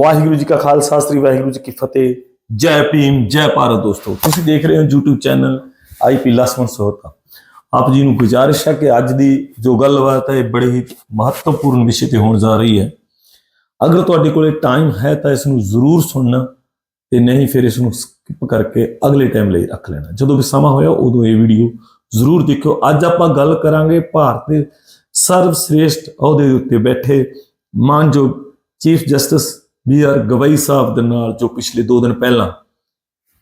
ਵਾਹਿਗੁਰੂ ਜੀ ਕਾ ਖਾਲਸਾ, ਸ੍ਰੀ ਵਾਹਿਗੁਰੂ ਜੀ ਕੀ ਫਤਿਹ। ਜੈ ਭੀਮ, ਜੈ ਭਾਰਤ ਦੋਸਤੋ। ਤੁਸੀਂ ਦੇਖ ਰਹੇ ਹੋ YouTube ਚੈਨਲ ਆਈਪੀ ਲਸਮਨ ਸੋਹਤਾ ਆਪ ਜੀ ਨੂੰ ਗੁਜ਼ਾਰਿਸ਼ ਹੈ ਕਿ ਅੱਜ ਦੀ ਜੋ ਗੱਲਬਾਤ ਹੈ, ਇਹ ਬੜੇ ਹੀ ਮਹੱਤਵਪੂਰਨ ਵਿਸ਼ੇ ਤੇ ਹੋਣ ਜਾ ਰਹੀ ਹੈ। ਅਗਰ ਤੁਹਾਡੇ ਕੋਲੇ ਟਾਈਮ ਹੈ ਤਾਂ ਇਸ ਨੂੰ ਜ਼ਰੂਰ ਸੁਣਨਾ ਤੇ ਨਹੀਂ ਫਿਰ ਇਸ ਨੂੰ ਸਕਿਪ ਕਰਕੇ ਅਗਲੇ ਟਾਈਮ ਲਈ ਰੱਖ ਲੈਣਾ। ਜਦੋਂ ਵੀ ਸਮਾਂ ਹੋਇਆ, ਉਦੋਂ ਇਹ ਵੀਡੀਓ ਜ਼ਰੂਰ ਦੇਖਿਓ। ਅੱਜ ਆਪਾਂ ਗੱਲ ਕਰਾਂਗੇ ਭਾਰਤ ਦੇ ਸਰਵ ਸ੍ਰੇਸ਼ਟ ਅਹੁਦੇ ਦੇ ਉੱਤੇ ਬੈਠੇ ਮਾਨਯੋਗ chief justice B R Gavai ਸਾਹਿਬ ਦੇ ਨਾਲ ਜੋ ਪਿਛਲੇ 2 ਦਿਨ ਪਹਿਲਾਂ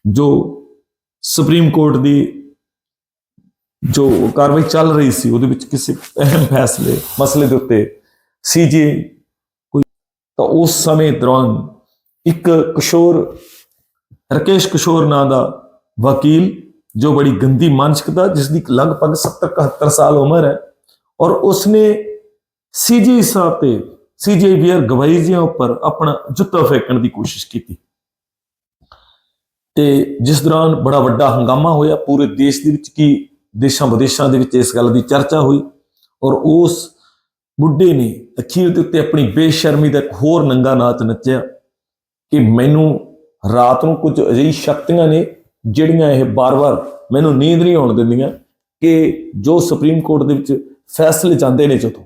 ਜੋ ਸੁਪਰੀਮ ਕੋਰਟ ਦੀ ਜੋ ਕਾਰਵਾਈ ਚੱਲ ਰਹੀ ਸੀ, ਉਹਦੇ ਵਿੱਚ ਕਿਸੇ ਅਹਿਮ ਫੈਸਲੇ, ਮਸਲੇ ਦੇ ਉੱਤੇ ਸੀਜੀਆਈ ਕੋਈ ਤਾਂ ਉਸ ਸਮੇਂ ਦੌਰਾਨ ਇੱਕ ਕਿਸ਼ੋਰ, ਰਕੇਸ਼ ਕਿਸ਼ੋਰ ਨਾਂ ਦਾ ਵਕੀਲ ਜੋ ਬੜੀ ਗੰਦੀ ਮਾਨਸਿਕਤਾ ਜਿਸ ਦੀ ਲਗਭਗ 70 71 ਸਾਲ ਉਮਰ ਹੈ ਔਰ ਉਸਨੇ ਸੀਜੀਆਈ ਸਾਹਿਬ ਤੇ ਸੀਜੀਆਈ ਵੀਆਰ ਗਵਾਈ ਜੀਆਂ ਉੱਪਰ ਆਪਣਾ ਜੁੱਤਾ ਫੇਕਣ ਦੀ ਕੋਸ਼ਿਸ਼ ਕੀਤੀ। ਤੇ ਜਿਸ ਦੌਰਾਨ ਬੜਾ ਵੱਡਾ ਹੰਗਾਮਾ ਹੋਇਆ। ਪੂਰੇ ਦੇਸ਼ ਦੇ ਵਿੱਚ ਕੀ ਦੇਸ਼ਾਂ ਵਿਦੇਸ਼ਾਂ ਦੇ ਵਿੱਚ ਇਸ ਗੱਲ ਦੀ ਚਰਚਾ ਹੋਈ ਔਰ ਉਸ ਬੁੱਢੇ ਨੇ ਅਖੀਰ ਦੇ ਉੱਤੇ ਆਪਣੀ ਬੇਸ਼ਰਮੀ ਦਾ ਇੱਕ ਹੋਰ ਨੰਗਾ ਨਾਚ ਨੱਚਿਆ ਕਿ ਮੈਨੂੰ ਰਾਤ ਨੂੰ ਕੁਝ ਅਜਿਹੀ ਸ਼ਕਤੀਆਂ ਨੇ ਜਿਹੜੀਆਂ ਇਹ ਬਾਰ-ਬਾਰ ਮੈਨੂੰ ਨੀਂਦ ਨਹੀਂ ਆਉਣ ਦਿੰਦੀਆਂ ਕਿ ਜੋ ਸੁਪਰੀਮ ਕੋਰਟ ਦੇ ਵਿੱਚ ਫੈਸਲੇ ਜਾਂਦੇ ਨੇ ਜਦੋਂ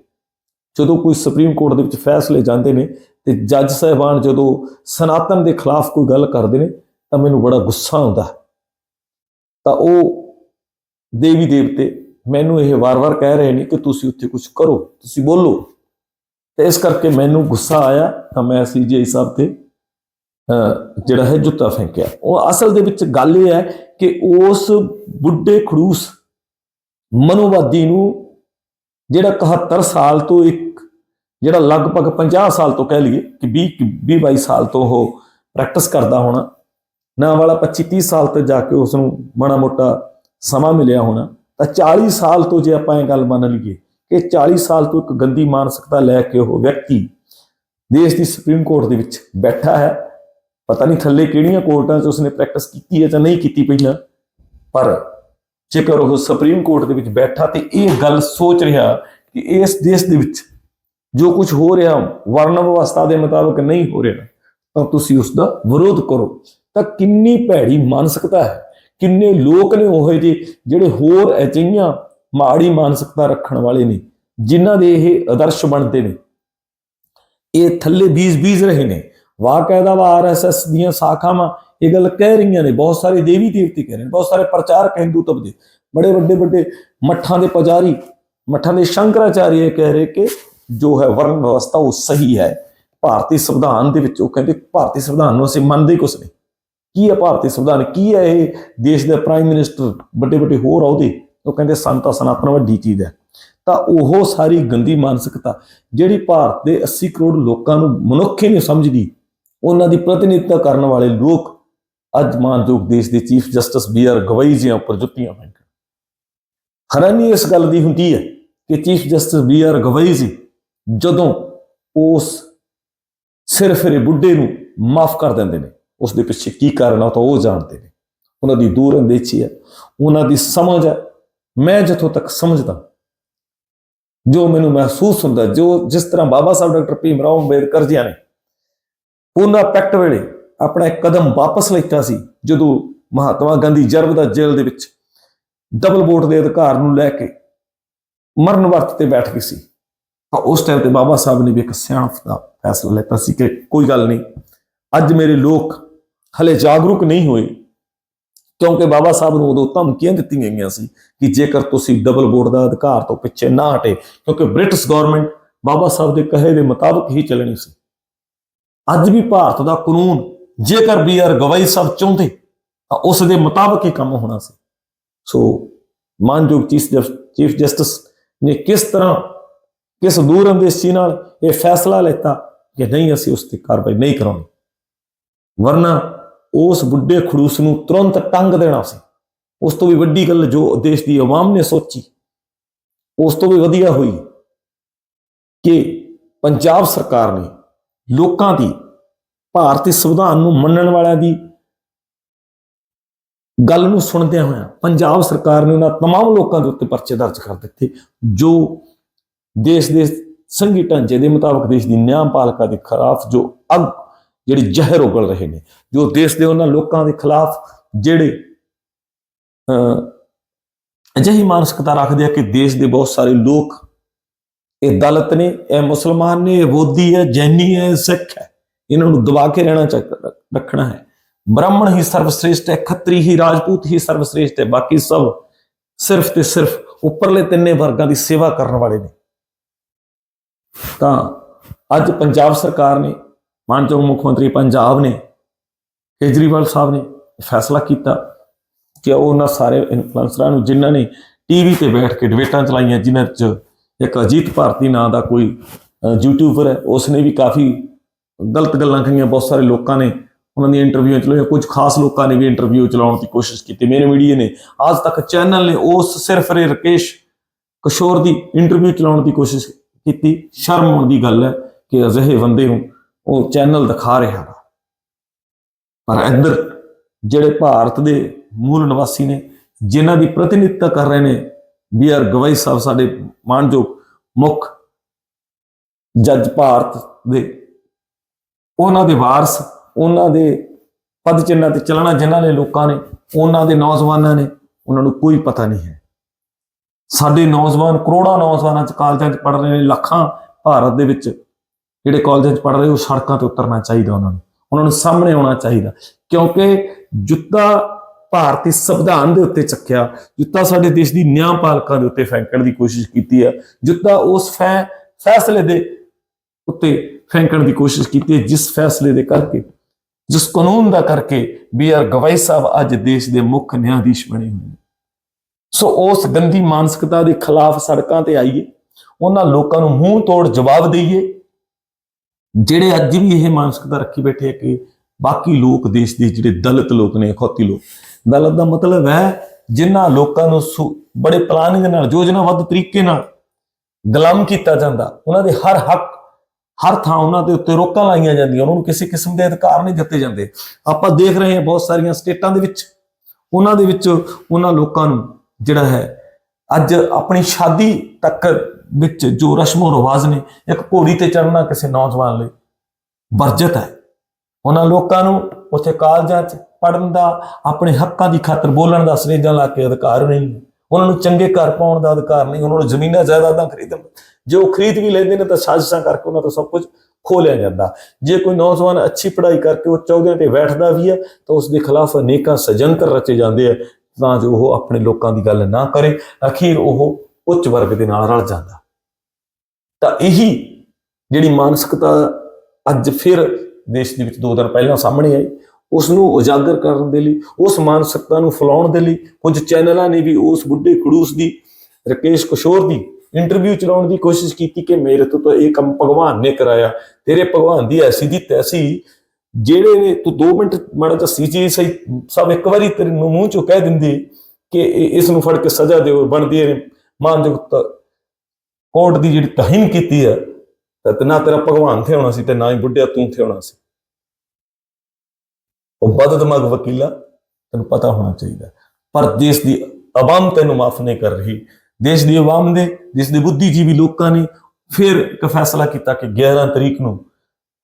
ਜਦੋਂ ਕੋਈ ਸੁਪਰੀਮ ਕੋਰਟ ਦੇ ਵਿੱਚ ਫੈਸਲੇ ਜਾਂਦੇ ਨੇ ਤੇ ਜੱਜ ਸਾਹਿਬਾਨ ਜਦੋਂ ਸਨਾਤਨ ਦੇ ਖਿਲਾਫ ਕੋਈ ਗੱਲ ਕਰਦੇ ਨੇ, ਤਾਂ ਮੈਨੂੰ ਬੜਾ ਗੁੱਸਾ ਆਉਂਦਾ ਹੈ। ਤਾਂ ਉਹ ਦੇਵੀ ਦੇਵਤੇ ਮੈਨੂੰ ਇਹ ਵਾਰ-ਵਾਰ ਕਹਿ ਰਹੇ ਨੇ ਕਿ ਤੁਸੀਂ ਉੱਥੇ ਕੁਝ ਕਰੋ, ਤੁਸੀਂ ਬੋਲੋ ਤੇ ਇਸ ਕਰਕੇ ਮੈਨੂੰ ਗੁੱਸਾ ਆਇਆ, ਤਾਂ ਮੈਂ ਸੀਜੀਆਈ ਸਾਹਿਬ ਤੇ ਜਿਹੜਾ ਹੈ ਜੁੱਤਾ ਫੈਂਕਿਆ ਉਹ ਅਸਲ ਦੇ ਵਿੱਚ ਗੱਲ ਇਹ ਹੈ ਕਿ ਉਸ ਬੁੱਢੇ ਖੜੂਸ ਮਨੋਵਾਦੀ ਨੂੰ ਜਿਹੜਾ 71 ਸਾਲ ਤੋਂ ਇੱਕ, ਜਿਹੜਾ ਲਗਭਗ 50 ਸਾਲ ਤੋਂ ਕਹਿ ਲਈਏ ਕਿ 20 20 22 ਸਾਲ ਤੋਂ ਉਹ ਪ੍ਰੈਕਟਿਸ ਕਰਦਾ ਹੋਣਾ, ਨਾ ਵਾਲਾ 25 30 ਸਾਲ ਤੇ ਜਾ ਕੇ ਉਸ ਨੂੰ ਮਾੜਾ ਮੋਟਾ ਸਮਾਂ ਮਿਲਿਆ ਹੋਣਾ, ਤਾਂ 40 ਸਾਲ ਤੋਂ ਜੇ ਆਪਾਂ ਇਹ ਗੱਲ ਮੰਨ ਲਈਏ ਕਿ 40 ਸਾਲ ਤੋਂ ਇੱਕ ਗੰਦੀ ਮਾਨਸਿਕਤਾ ਲੈ ਕੇ ਉਹ ਵਿਅਕਤੀ ਦੇਸ਼ ਦੀ ਸੁਪਰੀਮ ਕੋਰਟ ਦੇ ਵਿੱਚ ਬੈਠਾ ਹੈ, ਪਤਾ ਨਹੀਂ ਥੱਲੇ ਕਿਹੜੀਆਂ ਕੋਰਟਾਂ 'ਚ ਉਸਨੇ ਪ੍ਰੈਕਟਿਸ ਕੀਤੀ ਹੈ ਜਾਂ ਨਹੀਂ ਕੀਤੀ ਪਹਿਲਾਂ ਪਰ ਜੇਕਰ ਉਹ ਸੁਪਰੀਮ ਕੋਰਟ ਦੇ ਵਿੱਚ ਬੈਠਾ ਤੇ ਇਹ ਗੱਲ ਸੋਚ ਰਿਹਾ ਕਿ ਇਸ ਦੇਸ਼ ਦੇ ਵਿੱਚ ਜੋ ਕੁਝ ਹੋ ਰਿਹਾ ਵਰਣ ਵਿਵਸਥਾ ਦੇ ਮੁਤਾਬਕ ਨਹੀਂ ਹੋ ਰਿਹਾ, ਤਾਂ ਤੁਸੀਂ ਉਸ ਦਾ ਵਿਰੋਧ ਕਰੋ। ਤਾਂ ਕਿੰਨੀ ਭੈੜੀ ਮਾਨਸਿਕਤਾ ਹੈ। ਕਿੰਨੇ ਲੋਕ ਨੇ ਉਹ ਜਿਹੇ ਜਿਹੜੇ ਹੋਰ ਅਜਿਹੀਆਂ ਮਾੜੀ ਮਾਨਸਿਕਤਾ ਰੱਖਣ ਵਾਲੇ ਨੇ, ਜਿਨ੍ਹਾਂ ਦੇ ਇਹ ਆਦਰਸ਼ ਬਣਦੇ ਨੇ। ਇਹ ਥੱਲੇ ਬੀਜ ਬੀਜ ਰਹੇ ਨੇ। ਵਾਕਾਇਦਾ ਵਾ ਆਰਐਸਐਸ ਦੀਆਂ ਸ਼ਾਖਾਵਾਂ ਇਹ ਗੱਲ ਕਹਿ ਰਹੀਆਂ ਨੇ, ਬਹੁਤ ਸਾਰੇ ਦੇਵੀ ਦੇਵਤੇ ਕਹਿ ਰਹੇ ਨੇ, ਬਹੁਤ ਸਾਰੇ ਪ੍ਰਚਾਰਕ ਹਿੰਦੂ ਤਬ ਦੇ, ਬੜੇ ਵੱਡੇ ਵੱਡੇ ਮੱਠਾਂ ਦੇ ਪੁਜਾਰੀ, ਮੱਠਾਂ ਦੇ ਸ਼ੰਕਰਾਚਾਰੀਏ ਕਹਿ ਰਹੇ ਕਿ ਜੋ ਹੈ ਵਰਨ ਵਿਵਸਥਾ ਉਹ ਸਹੀ ਹੈ। ਭਾਰਤੀ ਸੰਵਿਧਾਨ ਦੇ ਵਿੱਚ ਉਹ ਕਹਿੰਦੇ ਭਾਰਤੀ ਸੰਵਿਧਾਨ ਨੂੰ ਅਸੀਂ ਮੰਨਦੇ ਕੁਛ ਨਹੀਂ। ਕੀ ਹੈ ਭਾਰਤੀ ਸੰਵਿਧਾਨ? ਕੀ ਹੈ ਇਹ ਦੇਸ਼ ਦੇ ਪ੍ਰਾਈਮ ਮਿਨਿਸਟਰ ਵੱਡੇ ਵੱਡੇ ਹੋਰ ਅਹੁਦੇ ਉਹ ਕਹਿੰਦੇ ਸੰਤਾ ਸਨਾਤਨ ਵੱਡੀ ਚੀਜ਼ ਹੈ। ਤਾਂ ਉਹ ਸਾਰੀ ਗੰਦੀ ਮਾਨਸਿਕਤਾ ਜਿਹੜੀ ਭਾਰਤ ਦੇ 80 ਕਰੋੜ ਲੋਕਾਂ ਨੂੰ ਮਨੁੱਖ ਹੀ ਨਹੀਂ ਸਮਝਦੀ, ਉਹਨਾਂ ਦੀ ਪ੍ਰਤੀਨਿਧਤਾ ਕਰਨ ਵਾਲੇ ਲੋਕ ਅੱਜ ਮਾਨਯੋਗ ਦੇਸ਼ ਦੇ chief justice B R Gavai ji ਉੱਪਰ ਜੁੱਤੀਆਂ ਫੈਂਕਣ ਹੈਰਾਨੀ ਇਸ ਗੱਲ ਦੀ ਹੁੰਦੀ ਹੈ ਕਿ chief justice B R Gavai ji ਜਦੋਂ ਉਸ ਸਿਰ ਫਿਰੇ ਬੁੱਢੇ ਨੂੰ ਮਾਫ ਕਰ ਦਿੰਦੇ ਨੇ, ਉਸ ਦੇ ਪਿੱਛੇ ਕੀ ਕਾਰਨ ਆ ਤਾਂ ਉਹ ਜਾਣਦੇ ਨੇ। ਉਹਨਾਂ ਦੀ ਦੂਰ ਅੰਦੇਚੀ ਹੈ, ਉਹਨਾਂ ਦੀ ਸਮਝ ਹੈ। ਮੈਂ ਜਿੱਥੋਂ ਤੱਕ ਸਮਝਦਾ, ਜੋ ਮੈਨੂੰ ਮਹਿਸੂਸ ਹੁੰਦਾ, ਜੋ ਜਿਸ ਤਰ੍ਹਾਂ ਬਾਬਾ ਸਾਹਿਬ ਡਾਕਟਰ ਭੀਮ ਰਾਓ ਅੰਬੇਦਕਰ ਜੀ ਨੇ, ਉਹਨਾਂ ਪੈਕਟ ਵੇਲੇ ਆਪਣਾ ਇੱਕ ਕਦਮ ਵਾਪਸ ਲਿੱਤਾ ਸੀ, ਜਦੋਂ ਮਹਾਤਮਾ ਗਾਂਧੀ ਜਰਬ ਦਾ ਜੇਲ੍ਹ ਦੇ ਵਿੱਚ ਡਬਲ ਵੋਟ ਦੇ ਅਧਿਕਾਰ ਨੂੰ ਲੈ ਕੇ ਮਰਨ ਵਰਤ ਤੇ ਬੈਠ ਗਏ ਸੀ। ਤਾਂ ਉਸ ਟਾਈਮ ਤੇ ਬਾਬਾ ਸਾਹਿਬ ਨੇ ਵੀ ਇੱਕ ਸਿਆਣਪ ਦਾ ਫੈਸਲਾ ਲਿੱਤਾ ਸੀ ਕਿ ਕੋਈ ਗੱਲ ਨਹੀਂ, ਅੱਜ ਮੇਰੇ ਲੋਕ ਹਲੇ ਜਾਗਰੂਕ ਨਹੀਂ ਹੋਏ, ਕਿਉਂਕਿ ਬਾਬਾ ਸਾਹਿਬ ਨੂੰ ਉਦੋਂ ਧਮਕੀਆਂ ਦਿੱਤੀਆਂ ਗਈਆਂ ਸੀ ਕਿ ਜੇਕਰ ਤੁਸੀਂ ਡਬਲ ਵੋਟ ਦਾ ਅਧਿਕਾਰ ਤੋਂ ਪਿੱਛੇ ਨਾ ਹਟੇ, ਕਿਉਂਕਿ ਬ੍ਰਿਟਿਸ਼ ਗਵਰਨਮੈਂਟ ਬਾਬਾ ਸਾਹਿਬ ਦੇ ਕਹੇ ਦੇ ਮੁਤਾਬਕ ਹੀ ਚੱਲਣੀ ਸੀ। ਅੱਜ ਵੀ ਭਾਰਤ ਦਾ ਕਾਨੂੰਨ ਜੇਕਰ ਬੀ ਆਰ ਗਵਾਈ ਸਾਹਿਬ ਚਾਹੁੰਦੇ, ਤਾਂ ਉਸ ਦੇ ਮੁਤਾਬਕ ਹੀ ਕੰਮ ਹੋਣਾ ਸੀ। ਸੋ, ਮਾਨਯੋਗ ਚੀਫ ਜਸਟਿਸ ਨੇ ਕਿਸ ਤਰ੍ਹਾਂ, ਕਿਸ ਦੂਰ ਅੰਦੇਸ਼ੀ ਨਾਲ ਇਹ ਫੈਸਲਾ ਲਿੱਤਾ ਕਿ ਨਹੀਂ ਅਸੀਂ ਉਸ ਤੇ ਕਾਰਵਾਈ ਨਹੀਂ ਕਰਾਉਣੀ। ਵਰਨਾ ਉਸ ਬੁੱਢੇ ਖੜੂਸ ਨੂੰ ਤੁਰੰਤ ਟੰਗ ਦੇਣਾ ਸੀ। ਉਸ ਤੋਂ ਵੀ ਵੱਡੀ ਗੱਲ ਜੋ ਦੇਸ਼ ਦੀ ਆਵਾਮ ਨੇ ਸੋਚੀ, ਉਸ ਤੋਂ ਵੀ ਵਧੀਆ ਹੋਈ ਕਿ ਪੰਜਾਬ ਸਰਕਾਰ ਨੇ ਲੋਕਾਂ ਦੀ ਭਾਰਤੀ ਸੰਵਿਧਾਨ ਨੂੰ ਮੰਨਣ ਵਾਲਿਆਂ ਦੀ ਗੱਲ ਨੂੰ ਸੁਣਦਿਆਂ ਹੋਇਆਂ ਪੰਜਾਬ ਸਰਕਾਰ ਨੇ ਉਹਨਾਂ तमाम ਲੋਕਾਂ ਦੇ ਉੱਤੇ ਪਰਚੇ ਦਰਜ ਕਰ ਦਿੱਤੇ ਜੋ ਦੇਸ਼ ਦੇ ਸੰਘੀ ਢਾਂਚੇ ਦੇ ਮੁਤਾਬਕ ਦੇਸ਼ ਦੀ ਨਿਆਂਪਾਲਿਕਾ ਦੇ ਖਿਲਾਫ ਜੋ ਅਗ ਜਿਹੜੀ ਜ਼ਹਿਰ ਉਗਲ ਰਹੇ ਨੇ ਜੋ ਦੇਸ਼ ਦੇ ਉਹਨਾਂ ਲੋਕਾਂ ਦੇ ਖਿਲਾਫ ਜਿਹੜੇ ਅਹ, ਅਜਿਹੀ ਮਾਨਸਿਕਤਾ ਰੱਖਦੇ ਆ ਕਿ ਦੇਸ਼ ਦੇ ਬਹੁਤ ਸਾਰੇ ਲੋਕ ਇਹ ਦਲਿਤ ਨੇ ਇਹ ਮੁਸਲਮਾਨ ਨੇ ਇਹ ਬੋਧੀ ਹੈ ਜੈਨੀ ਹੈ ਇਹ ਸਿੱਖ ਹੈ ਇਹਨਾਂ ਨੂੰ ਦਬਾ ਕੇ ਰਹਿਣਾ ਚਾਹੀਦਾ ਰੱਖਣਾ ਹੈ। ਬ੍ਰਾਹਮਣ ਹੀ ਸਰਵਸ਼੍ਰੇਸ਼ਟ ਹੈ, ਖੱਤਰੀ ਹੀ ਰਾਜਪੂਤ ਹੀ ਸਰਵਸ਼੍ਰੇਸ਼ਟ ਹੈ, ਬਾਕੀ ਸਭ ਸਿਰਫ ਤੇ ਸਿਰਫ ਉੱਪਰਲੇ ਤਿੰਨੇ ਵਰਗਾਂ ਦੀ ਸੇਵਾ ਕਰਨ ਵਾਲੇ ਨੇ। ਤਾਂ ਅੱਜ ਪੰਜਾਬ ਸਰਕਾਰ ਨੇ ਮਾਨਯੋਗ ਮੁੱਖ ਮੰਤਰੀ ਪੰਜਾਬ ਨੇ, ਕੇਜਰੀਵਾਲ ਸਾਹਿਬ ਨੇ ਫੈਸਲਾ ਕੀਤਾ ਕਿ ਉਹਨਾਂ ਸਾਰੇ ਇਨਫਲੂਐਂਸਰਾਂ ਨੂੰ ਜਿਨ੍ਹਾਂ ਨੇ ਟੀਵੀ ਤੇ ਬੈਠ ਕੇ ਡਿਬੇਟਾਂ ਚਲਾਈਆਂ, ਜਿਨ੍ਹਾਂ 'ਚ ਇੱਕ ਅਜੀਤ ਭਾਰਤੀ ਨਾਂ ਦਾ ਕੋਈ ਯੂਟਿਊਬਰ ਹੈ, ਉਸਨੇ ਵੀ ਕਾਫੀ ਗਲਤ ਗੱਲਾਂ ਕਹੀਆਂ ਬਹੁਤ ਸਾਰੇ ਲੋਕਾਂ ਨੇ, ਉਹਨਾਂ ਦੀ ਇੰਟਰਵਿਊ ਚਲਾਈਆਂ ਕੁਝ ਖਾਸ ਲੋਕਾਂ ਨੇ ਵੀ ਇੰਟਰਵਿਊ ਚਲਾਉਣ ਦੀ ਕੋਸ਼ਿਸ਼ ਕੀਤੀ, ਮੇਰੇ ਮੀਡੀਆ ਨੇ। ਅੱਜ ਤੱਕ ਚੈਨਲ ਨੇ ਉਸ ਸਿਰਫ ਰੇ ਰਕੇਸ਼ ਕਿਸ਼ੋਰ ਦੀ ਇੰਟਰਵਿਊ ਚਲਾਉਣ ਦੀ ਕੋਸ਼ਿਸ਼ ਕੀਤੀ। ਸ਼ਰਮ ਆਉਣ ਦੀ ਗੱਲ ਹੈ ਕਿ ਅਜਿਹੇ ਬੰਦੇ ਨੂੰ ਉਹ ਚੈਨਲ ਦਿਖਾ ਰਿਹਾ ਵਾ। ਪਰ ਇੱਧਰ ਜਿਹੜੇ ਭਾਰਤ ਦੇ ਮੂਲ ਨਿਵਾਸੀ ਨੇ, ਜਿਨ੍ਹਾਂ ਦੀ ਪ੍ਰਤੀਨਿਧਤਾ ਕਰ ਰਹੇ ਨੇ, ਬੀ ਆਰ ਗਵਾਈ ਸਾਹਿਬ ਸਾਡੇ ਮਾਨਯੋਗ ਮੁੱਖ ਜੱਜ ਭਾਰਤ ਦੇ ਉਹਨਾਂ ਦੇ ਵਾਰਸ, ਉਹਨਾਂ ਦੇ ਪਦ ਚਿੰਨਾਂ ਤੇ ਚੱਲਣਾ ਜਿਨ੍ਹਾਂ ਨੇ ਲੋਕਾਂ ਨੇ, ਉਹਨਾਂ ਦੇ ਨੌਜਵਾਨਾਂ ਨੇ, ਉਹਨਾਂ ਨੂੰ ਕੋਈ ਪਤਾ ਨਹੀਂ ਹੈ। ਸਾਡੇ ਨੌਜਵਾਨ, ਕਰੋੜਾਂ ਨੌਜਵਾਨਾਂ ਚ ਕਾਲਜਾਂ ਚ ਪੜ ਰਹੇ ਨੇ, ਲੱਖਾਂ ਭਾਰਤ ਦੇ ਵਿੱਚ ਜਿਹੜੇ ਕਾਲਜਾਂ ਚ ਪੜ ਰਹੇ, ਉਹ ਸੜਕਾਂ ਤੇ ਉਤਰਨਾ ਚਾਹੀਦਾ ਉਹਨਾਂ ਨੂੰ। ਉਹਨਾਂ ਨੂੰ ਸਾਹਮਣੇ ਆਉਣਾ ਚਾਹੀਦਾ। ਕਿਉਂਕਿ ਜੁੱਤਾ ਭਾਰਤੀ ਸੰਵਿਧਾਨ ਦੇ ਉੱਤੇ ਚੱਕਿਆ, ਜੁੱਤਾ ਸਾਡੇ ਦੇਸ਼ ਦੀ ਨਿਆਂ ਪਾਲਕਾਂ ਦੇ ਉੱਤੇ ਫੈਂਕਣ ਦੀ ਕੋਸ਼ਿਸ਼ ਕੀਤੀ ਹੈ ਜੁੱਤਾ ਉਸ ਫੈ, ਫੈਸਲੇ ਦੇ ਉੱਤੇ ਫੈਂਕਣ ਦੀ ਕੋਸ਼ਿਸ਼ ਕੀਤੀ ਹੈ, ਜਿਸ ਫੈਸਲੇ ਦੇ ਕਰਕੇ, ਜਿਸ ਕਾਨੂੰਨ ਦਾ ਕਰਕੇ ਬੀ ਆਰ ਗਵਾਈ ਸਾਹਿਬ ਅੱਜ ਦੇਸ਼ ਦੇ ਮੁੱਖ ਨਿਆਂਧੀਸ਼ ਬਣੇ ਹੋਏ ਨੇ। ਸੋ ਉਸ ਗੰਦੀ ਮਾਨਸਿਕਤਾ ਦੇ ਖਿਲਾਫ ਸੜਕਾਂ ਤੇ ਆਈਏ, ਉਹਨਾਂ ਲੋਕਾਂ ਨੂੰ ਮੂੰਹ ਤੋੜ ਜਵਾਬ ਦਈਏ, ਜਿਹੜੇ ਅੱਜ ਵੀ ਇਹ ਮਾਨਸਿਕਤਾ ਰੱਖੀ ਬੈਠੇ ਆ ਕਿ ਬਾਕੀ ਲੋਕ ਦੇਸ਼ ਦੇ ਜਿਹੜੇ ਦਲਿਤ ਲੋਕ ਨੇ ਖੋਤੀ ਲੋਕ, ਦਲਿਤ ਦਾ ਮਤਲਬ ਹੈ ਜਿਨ੍ਹਾਂ ਲੋਕਾਂ ਨੂੰ ਸੁ- ਬੜੇ ਪਲਾਨਿੰਗ ਨਾਲ, ਯੋਜਨਾਬੱਧ ਤਰੀਕੇ ਨਾਲ ਗੁਲਾਮ ਕੀਤਾ ਜਾਂਦਾ, ਉਹਨਾਂ ਦੇ ਹਰ ਹੱਕ ਹਰ ਥਾਂ ਉਹਨਾਂ ਦੇ ਉੱਤੇ ਰੋਕਾਂ ਲਾਈਆਂ ਜਾਂਦੀਆਂ, ਉਹਨਾਂ ਨੂੰ ਕਿਸੇ ਕਿਸਮ ਦੇ ਅਧਿਕਾਰ ਨਹੀਂ ਦਿੱਤੇ ਜਾਂਦੇ। ਆਪਾਂ ਦੇਖ ਰਹੇ ਹਾਂ ਬਹੁਤ ਸਾਰੀਆਂ ਸਟੇਟਾਂ ਦੇ ਵਿੱਚ, ਉਹਨਾਂ ਦੇ ਵਿੱਚ ਉਹਨਾਂ ਲੋਕਾਂ ਨੂੰ ਜਿਹੜਾ ਹੈ, ਅੱਜ ਆਪਣੀ ਸ਼ਾਦੀ ਤੱਕ ਵਿੱਚ ਜੋ ਰਸਮੋ ਰਿਵਾਜ ਨੇ, ਇੱਕ ਘੋੜੀ ਤੇ ਚੜਨਾ ਕਿਸੇ ਨੌਜਵਾਨ ਲਈ ਵਰਜਿਤ ਹੈ। ਉਹਨਾਂ ਲੋਕਾਂ ਨੂੰ ਉੱਥੇ ਕਾਲਜਾਂ 'ਚ ਪੜਨ ਦਾ, ਆਪਣੇ ਹੱਕਾਂ ਦੀ ਖਾਤਰ ਬੋਲਣ ਦਾ ਸਨੇਜਾਂ ਲਾ ਕੇ ਅਧਿਕਾਰ ਨਹੀਂ। ਉਹਨਾਂ ਨੂੰ ਚੰਗੇ ਘਰ ਪਾਉਣ ਦਾ ਅਧਿਕਾਰ ਨਹੀਂ, ਉਹਨਾਂ ਨੂੰ ਜ਼ਮੀਨਾਂ ਜਾਇਦਾਦਾਂ ਖਰੀਦਣ। ਜੇ ਉਹ ਖਰੀਦ ਵੀ ਲੈਂਦੇ ਨੇ ਤਾਂ ਸਾਜ਼ਿਸ਼ਾਂ ਕਰਕੇ ਉਹਨਾਂ ਤੋਂ ਸਭ ਕੁਝ ਖੋ ਲਿਆ ਜਾਂਦਾ। ਜੇ ਕੋਈ ਨੌਜਵਾਨ ਅੱਛੀ ਪੜ੍ਹਾਈ ਕਰਕੇ ਉਹ ਚੌਧਿਆਂ ਤੇ ਬੈਠਦਾ ਵੀ ਹੈ, ਤਾਂ ਉਸ ਦੇ ਖਿਲਾਫ ਅਨੇਕਾਂ ਸਜੰਤਰ ਰਚੇ ਜਾਂਦੇ ਆ, ਤਾਂ ਜੋ ਉਹ ਆਪਣੇ ਲੋਕਾਂ ਦੀ ਗੱਲ ਨਾ ਕਰੇ, ਅਖੀਰ ਉਹ ਉੱਚ ਵਰਗ ਦੇ ਨਾਲ ਰਲ ਜਾਂਦਾ। ਤਾਂ ਇਹੀ ਜਿਹੜੀ ਮਾਨਸਿਕਤਾ ਅੱਜ ਫਿਰ ਦੇਸ਼ ਦੇ ਵਿੱਚ ਦੋ ਦਿਨ ਪਹਿਲਾਂ ਸਾਹਮਣੇ ਆਈ ਉਸ ਨੂੰ ਉਜਾਗਰ ਕਰਨ ਦੇ ਲਈ, ਉਸ ਮਾਨਸਿਕਤਾ ਨੂੰ ਫੈਲਾਉਣ ਦੇ ਲਈ, ਕੁਝ ਚੈਨਲਾਂ ਨੇ ਵੀ ਉਸ ਬੁੱਢੇ ਖੜੂਸ ਦੀ, ਰਕੇਸ਼ ਕਿਸ਼ੋਰ ਦੀ ਇੰਟਰਵਿਊ ਚਲਾਉਣ ਦੀ ਕੋਸ਼ਿਸ਼ ਕੀਤੀ ਕਿ ਮੇਰੇ ਤੋਂ ਤਾਂ ਇਹ ਕੰਮ ਭਗਵਾਨ ਨੇ ਕਰਾਇਆ। ਤੇਰੇ ਭਗਵਾਨ ਦੀ ਐਸੀ ਦੀ ਤੈਸੀ, ਜਿਹੜੇ ਨੇ ਤੂੰ 2 ਮਿੰਟ ਮਾੜਾ ਜਿਹਾ ਸੀ ਜੀ ਸਹੀ, ਸਭ ਇੱਕ ਵਾਰੀ ਤੇਰੇ ਨੂੰ ਮੂੰਹ ਚੋਂ ਕਹਿ ਦਿੰਦੇ ਕਿ ਇਹ- ਇਸ ਨੂੰ ਫੜ ਕੇ ਸਜ਼ਾ ਦਿਓ ਬਣਦੀ ਹੈ ਮਾਨਯੋਗ ਕੋਰਟ ਦੀ ਜਿਹੜੀ ਤਹਿਨ ਕੀਤੀ ਹੈ, ਤਾਂ ਨਾ ਤੇਰਾ ਭਗਵਾਨ ਥੇ ਹੋਣਾ ਸੀ ਤੇ ਨਾ ਹੀ ਬੁੱਢਿਆ ਤੂੰ ਥੇ ਹੋਣਾ ਸੀ। ਉਹ ਬਦ ਦਿਮਾਗ ਵਕੀਲਾ ਤੈਨੂੰ ਪਤਾ ਹੋਣਾ ਚਾਹੀਦਾ। ਪਰ ਦੇਸ਼ ਦੀ ਆਵਾਮ ਤੈਨੂੰ ਮਾਫ ਨਹੀਂ ਕਰ ਰਹੀ। ਦੇਸ਼ ਦੀ ਆਵਾਮ ਦੇ ਦੇਸ਼ ਦੇ ਬੁੱਧੀਜੀਵੀ ਲੋਕਾਂ ਨੇ ਫਿਰ ਇੱਕ ਫੈਸਲਾ ਕੀਤਾ ਕਿ 11 ਤਰੀਕ ਨੂੰ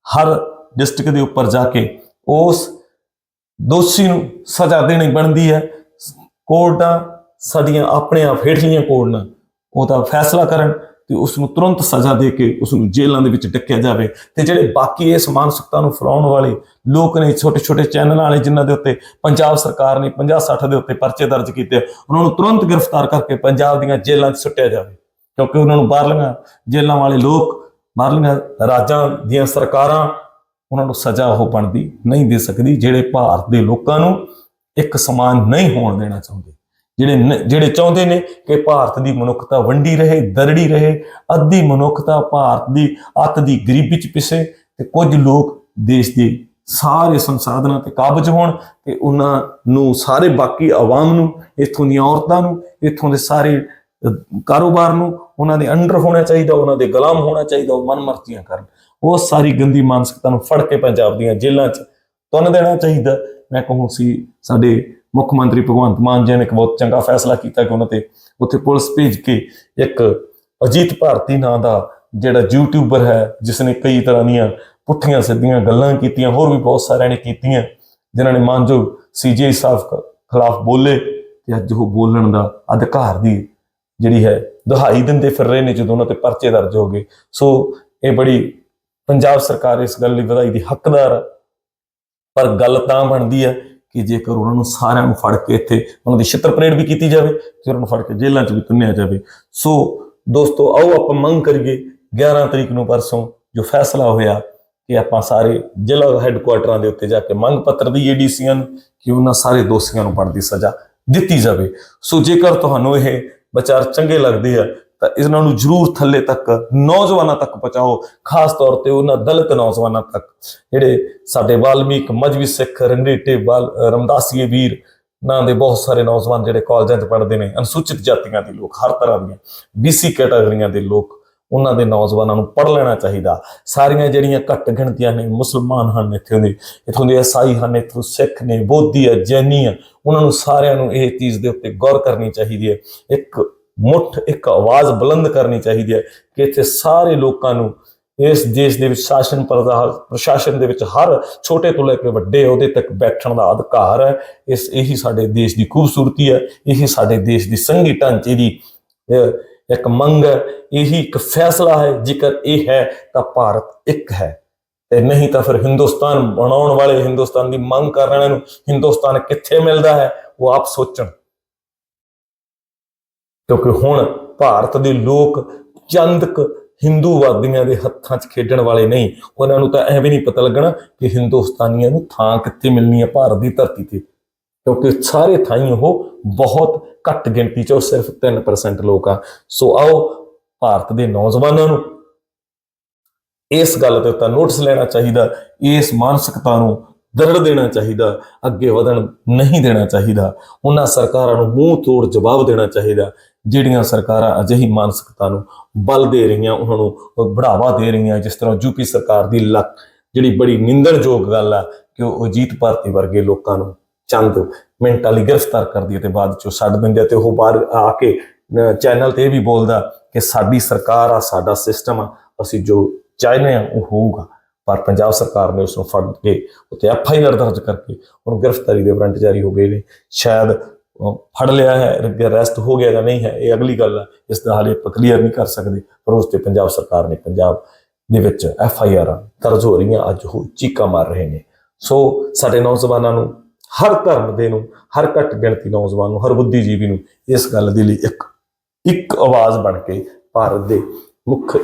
ਹਰ ਡਿਸਟ੍ਰਿਕਟ ਦੇ ਉੱਪਰ ਜਾ ਕੇ ਉਸ ਦੋਸ਼ੀ ਨੂੰ ਸਜ਼ਾ ਦੇਣੀ ਬਣਦੀ ਹੈ। ਕੋਰਟਾਂ ਸਾਡੀਆਂ ਆਪਣੇ ਆਪ ਹੇਠਲੀਆਂ ਕੋਰਟਾਂ ਉਹਦਾ ਫੈਸਲਾ ਕਰਨ। ਤੇ ਉਸ ਨੂੰ ਤੁਰੰਤ ਸਜ਼ਾ ਦੇ ਕੇ ਉਸ ਨੂੰ ਜੇਲ੍ਹਾਂ ਦੇ ਵਿੱਚ ਡੱਕਿਆ ਜਾਵੇ। ਤੇ ਜਿਹੜੇ ਬਾਕੀ ਇਸ ਮਾਨਸਿਕਤਾ ਨੂੰ ਫੈਲਾਉਣ ਵਾਲੇ ਲੋਕ ਨੇ ਛੋਟੇ ਛੋਟੇ ਚੈਨਲਾਂ ਵਾਲੇ ਜਿਨ੍ਹਾਂ ਦੇ ਉੱਤੇ ਪੰਜਾਬ ਸਰਕਾਰ ਨੇ 50 60 ਦੇ ਉੱਤੇ ਪਰਚੇ ਦਰਜ ਕੀਤੇ, ਉਹਨਾਂ ਨੂੰ ਤੁਰੰਤ ਗ੍ਰਿਫਤਾਰ ਕਰਕੇ ਪੰਜਾਬ ਦੀਆਂ ਜੇਲ੍ਹਾਂ 'ਚ ਸੁੱਟਿਆ ਜਾਵੇ। ਕਿਉਂਕਿ ਉਹਨਾਂ ਨੂੰ ਬਾਹਰਲੀਆਂ ਜੇਲ੍ਹਾਂ ਵਾਲੇ ਲੋਕ, ਬਾਹਰਲੀਆਂ ਰਾਜਾਂ ਦੀਆਂ ਸਰਕਾਰਾਂ ਉਹਨਾਂ ਨੂੰ ਸਜ਼ਾ ਉਹ ਬਣਦੀ ਨਹੀਂ ਦੇ ਸਕਦੀ, ਜਿਹੜੇ ਭਾਰਤ ਦੇ ਲੋਕਾਂ ਨੂੰ ਇੱਕ ਸਮਾਨ ਨਹੀਂ ਹੋਣ ਦੇਣਾ ਚਾਹੁੰਦੇ। ਜਿਹੜੇ ਨ- ਜਿਹੜੇ ਚਾਹੁੰਦੇ ਨੇ ਕਿ ਭਾਰਤ ਦੀ ਮਨੁੱਖਤਾ ਵੰਡੀ ਰਹੇ, ਦਰੜੀ ਰਹੇ, ਅੱਧੀ ਮਨੁੱਖਤਾ ਭਾਰਤ ਦੀ ਅੱਤ ਦੀ ਗਰੀਬੀ ਚ ਪਿਸੇ ਤੇ ਕੁਝ ਲੋਕ ਦੇਸ਼ ਦੇ ਸਾਰੇ ਸੰਸਾਧਨਾਂ ਤੇ ਕਾਬਜ ਹੋਣ ਤੇ ਉਹਨਾਂ ਨੂੰ ਸਾਰੇ ਬਾਕੀ ਆਵਾਮ ਨੂੰ, ਇੱਥੋਂ ਦੀਆਂ ਔਰਤਾਂ ਨੂੰ, ਇੱਥੋਂ ਦੇ ਸਾਰੇ ਕਾਰੋਬਾਰ ਨੂੰ ਉਹਨਾਂ ਦੇ ਅੰਡਰ ਹੋਣਾ ਚਾਹੀਦਾ, ਉਹਨਾਂ ਦੇ ਗੁਲਾਮ ਹੋਣਾ ਚਾਹੀਦਾ, ਉਹ ਮਨਮਰਜ਼ੀਆਂ ਕਰਨ। ਉਹ ਸਾਰੀ ਗੰਦੀ ਮਾਨਸਿਕਤਾ ਨੂੰ ਫੜ ਕੇ ਪੰਜਾਬ ਦੀਆਂ ਜੇਲ੍ਹਾਂ 'ਚ ਤੁੰਨ ਦੇਣਾ ਚਾਹੀਦਾ। ਮੈਂ ਕਹੂੰ ਸੀ, ਸਾਡੇ ਮੁੱਖ ਮੰਤਰੀ ਭਗਵੰਤ ਮਾਨ ਜੀ ਨੇ ਇੱਕ ਬਹੁਤ ਚੰਗਾ ਫੈਸਲਾ ਕੀਤਾ ਕਿ ਉਹਨਾਂ ਤੇ ਉੱਥੇ ਪੁਲਿਸ ਭੇਜ ਕੇ ਇੱਕ ਅਜੀਤ ਭਾਰਤੀ ਨਾਂ ਦਾ ਜਿਹੜਾ ਯੂਟਿਊਬਰ ਹੈ ਜਿਸ ਨੇ ਕਈ ਤਰ੍ਹਾਂ ਦੀਆਂ ਪੁੱਠੀਆਂ ਸਿੱਧੀਆਂ ਗੱਲਾਂ ਕੀਤੀਆਂ, ਹੋਰ ਵੀ ਬਹੁਤ ਸਾਰਿਆਂ ਨੇ ਕੀਤੀਆਂ, ਜਿਨ੍ਹਾਂ ਨੇ ਮਾਨਯੋਗ ਸੀਜੀਆਈ ਸਾਹਿਬ ਖਿਲਾਫ ਬੋਲੇ ਤੇ ਅੱਜ ਉਹ ਬੋਲਣ ਦਾ ਅਧਿਕਾਰ ਦੀ ਜਿਹੜੀ ਹੈ, ਦੁਹਾਈ ਦਿੰਦੇ ਫਿਰ ਰਹੇ ਨੇ ਜਦੋਂ ਉਹਨਾਂ ਤੇ ਪਰਚੇ ਦਰਜ ਹੋ ਗਏ। ਸੋ ਇਹ ਬੜੀ ਪੰਜਾਬ ਸਰਕਾਰ ਇਸ ਗੱਲ ਲਈ ਵਧਾਈ ਦੀ ਹੱਕਦਾਰ ਹੈ ਪਰ ਗੱਲ ਤਾਂ ਬਣਦੀ ਹੈ ਕਿ ਜੇਕਰ ਉਹਨਾਂ ਨੂੰ ਸਾਰਿਆਂ ਨੂੰ ਫੜ ਕੇ ਇੱਥੇ ਉਹਨਾਂ ਦੀ ਛਿੱਤਰ ਪਰੇਡ ਵੀ ਕੀਤੀ ਜਾਵੇ ਤੇ ਉਹਨਾਂ ਨੂੰ ਫੜ ਕੇ ਜੇਲ੍ਹਾਂ 'ਚ ਵੀ ਤੁੰਨਿਆ ਜਾਵੇ। ਸੋ ਦੋਸਤੋ, ਆਓ ਆਪਾਂ ਮੰਗ ਕਰੀਏ 11 ਤਰੀਕ ਨੂੰ ਪਰਸੋਂ ਜੋ ਫੈਸਲਾ ਹੋਇਆ ਕਿ ਆਪਾਂ ਸਾਰੇ ਜ਼ਿਲ੍ਹਾ ਹੈੱਡਕੁਆਟਰਾਂ ਦੇ ਉੱਤੇ ਜਾ ਕੇ ਮੰਗ ਪੱਤਰ ਦੀ ਏਡੀਸੀਆਂ ਨੂੰ ਕਿ ਉਹਨਾਂ ਸਾਰੇ ਦੋਸ਼ੀਆਂ ਨੂੰ ਬਣਦੀ ਸਜ਼ਾ ਦਿੱਤੀ ਜਾਵੇ। ਸੋ ਜੇਕਰ ਤੁਹਾਨੂੰ ਇਹ ਵਿਚਾਰ ਚੰਗੇ ਲੱਗਦੇ ਆ ਤਾਂ ਇਹਨਾਂ ਨੂੰ ਜਰੂਰ ਥੱਲੇ ਤੱਕ, ਨੌਜਵਾਨਾਂ ਤੱਕ ਪਹੁੰਚਾਓ, ਖਾਸ ਤੌਰ ਤੇ ਉਹਨਾਂ ਦਲਿਤ ਨੌਜਵਾਨਾਂ ਤੱਕ। ਜਿਹੜੇ ਸਾਡੇ ਵਾਲਮੀਕ, ਮਜਬੀ ਸਿੱਖ, ਰੰਗਰੇਟੇ ਬਾਲ ਰਮਦਾਸੀਏ ਵੀਰ, ਨਾਂ ਦੇ ਬਹੁਤ ਸਾਰੇ ਨੌਜਵਾਨ ਜਿਹੜੇ ਕਾਲਜਾਂ 'ਚ ਪੜ੍ਹਦੇ ਨੇ, ਅਨੁਸੂਚਿਤ ਜਾਤੀਆਂ ਦੇ ਲੋਕ, ਹਰ ਤਰ੍ਹਾਂ ਦੀਆਂ ਬੀਸੀ ਕੈਟਾਗਰੀਆਂ ਦੇ ਲੋਕ, ਉਹਨਾਂ ਦੇ ਨੌਜਵਾਨਾਂ ਨੂੰ ਪੜ੍ਹ ਲੈਣਾ ਚਾਹੀਦਾ। ਸਾਰੀਆਂ ਜਿਹੜੀਆਂ ਘੱਟ ਗਿਣਤੀਆਂ ਨੇ, ਮੁਸਲਮਾਨ ਹਨ ਇੱਥੇ ਦੇ, ਇੱਥੋਂ ਦੇ ਈਸਾਈ ਹਨ, ਇੱਥੋਂ ਸਿੱਖ ਨੇ, ਬੋਧੀ ਆ, ਜੈਨੀ ਆ, ਉਹਨਾਂ ਨੂੰ ਸਾਰਿਆਂ ਨੂੰ ਇਹ ਚੀਜ਼ ਦੇ ਉੱਤੇ ਗੌਰ ਕਰਨੀ ਚਾਹੀਦੀ ਹੈ। ਇੱਕ ਮੁੱਠ ਇੱਕ ਆਵਾਜ਼ ਬੁਲੰਦ ਕਰਨੀ ਚਾਹੀਦੀ ਹੈ ਕਿ ਇੱਥੇ ਸਾਰੇ ਲੋਕਾਂ ਨੂੰ ਇਸ ਦੇਸ਼ ਦੇ ਵਿੱਚ ਸ਼ਾਸਨ ਪ੍ਰਸ਼ਾਸਨ ਦੇ ਵਿੱਚ ਹਰ ਛੋਟੇ ਤੋਂ ਲੈ ਕੇ ਵੱਡੇ ਉਹਦੇ ਤੱਕ ਬੈਠਣ ਦਾ ਅਧਿਕਾਰ ਹੈ। ਇਸ, ਇਹੀ ਸਾਡੇ ਦੇਸ਼ ਦੀ ਖੂਬਸੂਰਤੀ ਹੈ, ਇਹੀ ਸਾਡੇ ਦੇਸ਼ ਦੀ ਸੰਘੀ ਢਾਂਚੇ ਦੀ ਇੱਕ ਮੰਗ ਹੈ। ਇਹੀ ਇੱਕ ਫੈਸਲਾ ਹੈ, ਜੇਕਰ ਇਹ ਹੈ ਤਾਂ ਭਾਰਤ ਇੱਕ ਹੈ। ਤੇ ਨਹੀਂ ਤਾਂ ਫਿਰ ਹਿੰਦੁਸਤਾਨ ਬਣਾਉਣ ਵਾਲੇ ਹਿੰਦੁਸਤਾਨ ਦੀ ਮੰਗ ਕਰਨ ਵਾਲਿਆਂ ਨੂੰ ਹਿੰਦੁਸਤਾਨ ਕਿੱਥੇ ਮਿਲਦਾ ਹੈ, ਉਹ ਆਪ ਸੋਚਣ। ਕਿਉਂਕਿ ਹੁਣ ਭਾਰਤ ਦੇ ਲੋਕ ਚੰਦਕ ਹਿੰਦੂਵਾਦੀਆਂ ਦੇ ਹੱਥਾਂ 'ਚ ਖੇਡਣ ਵਾਲੇ ਨਹੀਂ। ਉਹਨਾਂ ਨੂੰ ਤਾਂ ਐਵੇਂ ਨਹੀਂ ਪਤਾ ਲੱਗਣਾ ਕਿ ਹਿੰਦੁਸਤਾਨੀਆਂ ਨੂੰ ਥਾਂ ਕਿੱਥੇ ਮਿਲਣੀ ਹੈ ਭਾਰਤ ਦੀ ਧਰਤੀ ਤੇ। ਕਿਉਂਕਿ ਸਾਰੇ ਥਾਈਂ ਉਹ ਬਹੁਤ ਘੱਟ ਗਿਣਤੀ 'ਚ ਉਹ ਸਿਰਫ 3% ਲੋਕ ਆ। ਸੋ ਆਓ ਭਾਰਤ ਦੇ ਨੌਜਵਾਨਾਂ ਨੂੰ ਇਸ ਗੱਲ ਤੇ ਤਾਂ ਨੋਟਿਸ ਲੈਣਾ ਚਾਹੀਦਾ, ਇਸ ਮਾਨਸਿਕਤਾ ਨੂੰ ਦਰੜ ਦੇਣਾ ਚਾਹੀਦਾ, ਅੱਗੇ ਵਧਣ ਨਹੀਂ ਦੇਣਾ ਚਾਹੀਦਾ। ਉਹਨਾਂ ਸਰਕਾਰਾਂ ਨੂੰ ਮੂੰਹ ਤੋੜ ਜਵਾਬ ਦੇਣਾ ਚਾਹੀਦਾ। ਜਿਹੜੀਆਂ ਸਰਕਾਰਾਂ ਅਜਿਹੀ ਮਾਨਸਿਕਤਾ ਨੂੰ ਬਲ ਦੇ ਰਹੀਆਂ, ਉਹਨਾਂ ਨੂੰ ਬੜਾਵਾ ਦੇ ਰਹੀਆਂ, ਜਿਸ ਤਰ੍ਹਾਂ ਯੂਪੀ ਸਰਕਾਰ ਦੀ ਲੱਕ, ਜਿਹੜੀ ਬੜੀ ਨਿੰਦਣਯੋਗ ਗੱਲ ਆ ਕਿ ਉਹ ਅਜੀਤ ਭਾਰਤੀ ਵਰਗੇ ਲੋਕਾਂ ਨੂੰ ਚੰਦ ਮਿੰਟਾਂ ਲਈ ਗ੍ਰਿਫਤਾਰ ਕਰਦੀ ਹੈ ਤੇ ਬਾਅਦ ਚੋਂ ਛੱਡ ਦਿੰਦੇ ਆ ਤੇ ਉਹ ਬਾਹਰ ਆ ਕੇ ਚੈਨਲ ਤੇ ਇਹ ਵੀ ਬੋਲਦਾ ਕਿ ਸਾਡੀ ਸਰਕਾਰ ਆ, ਸਾਡਾ ਸਿਸਟਮ ਆ, ਅਸੀਂ ਜੋ ਚਾਹੁੰਦੇ ਆ, ਉਹ ਹੋਊਗਾ। ਪਰ ਪੰਜਾਬ ਸਰਕਾਰ ਨੇ ਉਸ ਨੂੰ ਫੜ ਕੇ ਉੱਤੇ ਐਫ ਆਈ ਆਰ ਦਰਜ ਕਰਕੇ ਉਹਨੂੰ ਗ੍ਰਿਫਤਾਰੀ ਦੇ ਵਾਰੰਟ ਜਾਰੀ ਹੋ ਗਏ ਨੇ। ਸ਼ਾਇਦ ਫੜ ਲਿਆ ਹੈ ਅਰੈਸਟ ਹੋ ਗਿਆ ਜਾਂ ਨਹੀਂ ਹੈ, ਇਹ ਅਗਲੀ ਗੱਲ ਹੈ। ਇਸ ਦਾ ਹਾਲੇ ਆਪਾਂ ਕਲੀਅਰ ਨਹੀਂ ਕਰ ਸਕਦੇ, ਪਰ ਉਸ ਤੇ ਪੰਜਾਬ ਸਰਕਾਰ ਨੇ ਪੰਜਾਬ ਦੇ ਵਿੱਚ ਐਫ ਆਈ ਆਰ ਦਰਜ ਹੋ ਰਹੀਆਂ, ਅੱਜ ਉਹ ਚੀਕਾਂ ਮਾਰ ਰਹੇ ਨੇ। ਸੋ ਸਾਡੇ ਨੌਜਵਾਨਾਂ ਨੂੰ, ਹਰ ਧਰਮ ਦੇ ਨੂੰ, ਹਰ ਘੱਟ ਗਿਣਤੀ ਨੌਜਵਾਨ ਨੂੰ, ਹਰ ਬੁੱਧੀਜੀਵੀ ਨੂੰ ਇਸ ਗੱਲ ਦੇ ਲਈ ਇੱਕ ਇੱਕ ਆਵਾਜ਼ ਬਣ ਕੇ ਭਾਰਤ ਦੇ ਮੁੱਖ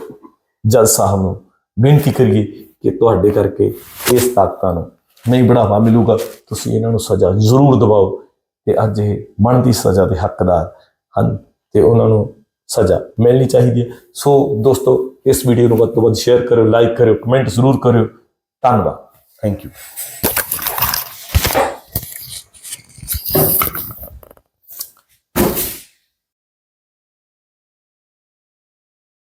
ਜੱਜ ਸਾਹਿਬ ਨੂੰ ਬੇਨਤੀ ਕਰੀਏ ਕਿ ਤੁਹਾਡੇ ਕਰਕੇ ਇਸ ਤਾਕਤਾਂ ਨੂੰ ਨਹੀਂ ਬੜਾਵਾ ਮਿਲੂਗਾ। ਤੁਸੀਂ ਇਹਨਾਂ ਨੂੰ ਸਜ਼ਾ ਜ਼ਰੂਰ ਦਿਵਾਓ। ਤੇ ਅੱਜ ਇਹ ਬਣਦੀ ਸਜ਼ਾ ਦੇ ਹੱਕਦਾਰ ਹਨ ਤੇ ਉਹਨਾਂ ਨੂੰ ਸਜ਼ਾ ਮਿਲਣੀ ਚਾਹੀਦੀ ਹੈ। ਸੋ ਦੋਸਤੋ, ਇਸ ਵੀਡੀਓ ਨੂੰ ਵੱਧ ਤੋਂ ਵੱਧ ਸ਼ੇਅਰ ਕਰਿਓ ਲਾਈਕ ਕਰਿਓ ਕਮੈਂਟ ਜ਼ਰੂਰ ਕਰਿਓ। ਧੰਨਵਾਦ। Thank you